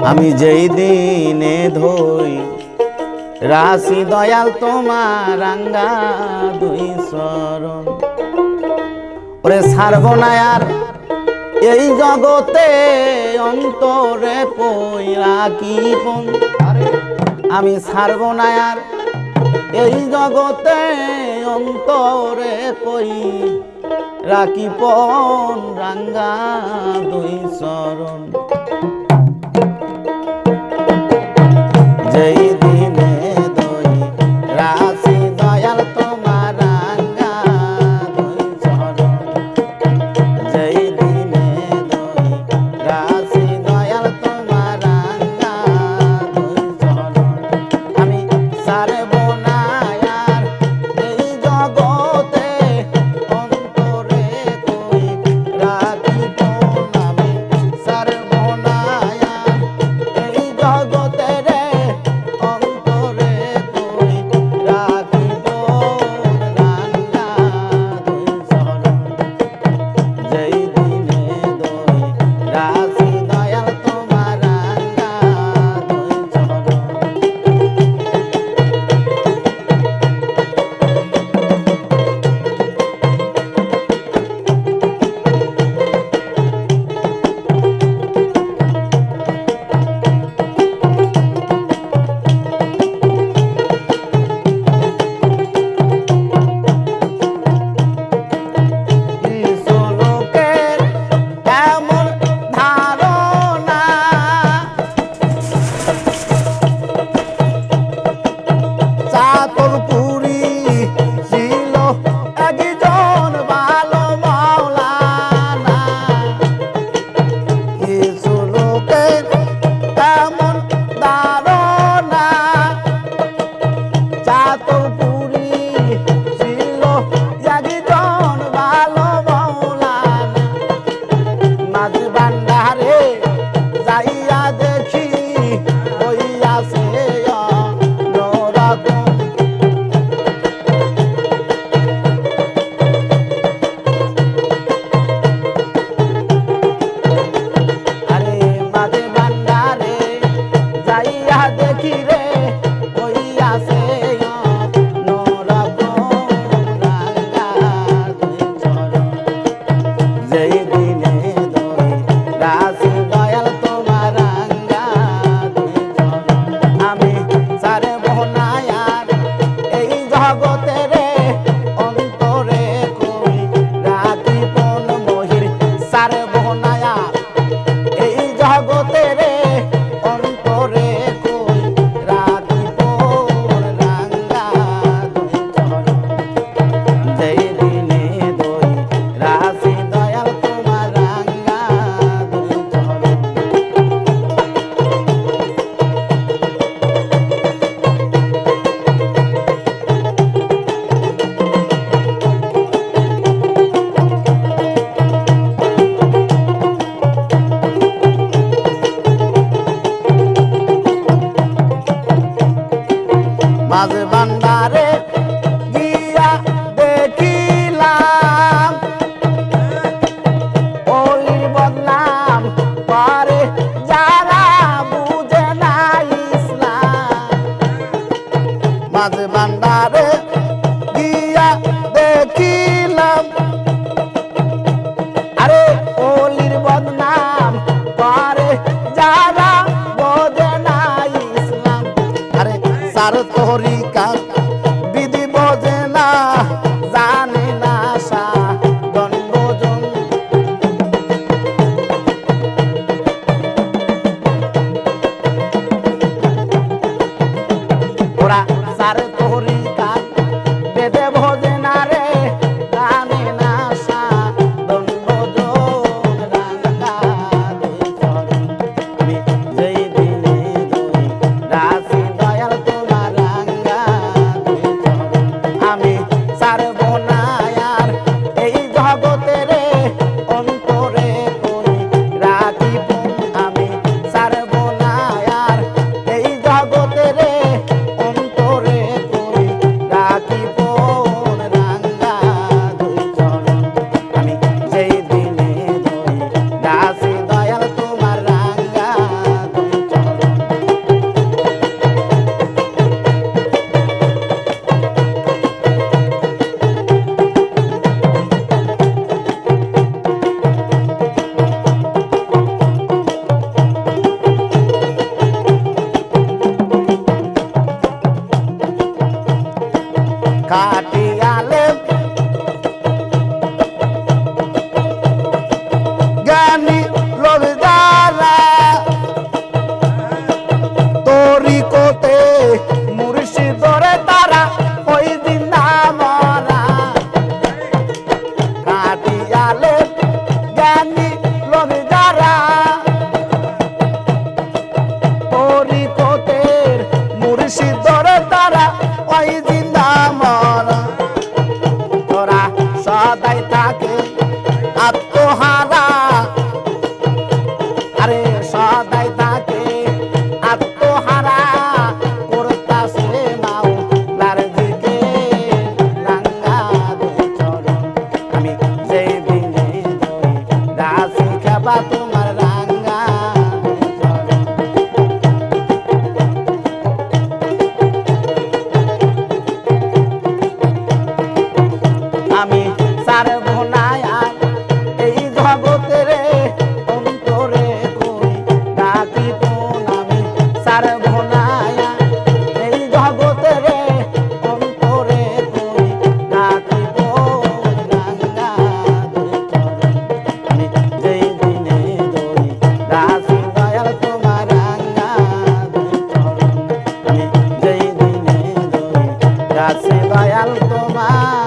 আমি যেই দিনে ধই, রাশি দয়াল তোমার রাঙ্গা দুই চরণ ওরে সারব এই জগতে অন্তরে পইরা কি আমি সারব এই জগতে অন্তরে পই রাখিপন রাঙ্গা দুই শরণ Yeah. বুকের তেমন দারণা যা তো পুরি ছিল একজন ভালো মৌলানা। নাচ ভান্ডারে যাইয়া দে বাজে people. পারব না আর এই জগতের অন্তরে কই ডাকি কোন আমি সারব না এই জগতের অন্তরে কই ডাকি আমি যেই দিনে দই রাসি দয়াল তোমার রাঙ্গা আমি যেই দিনে দই রাসি দয়াল তোমার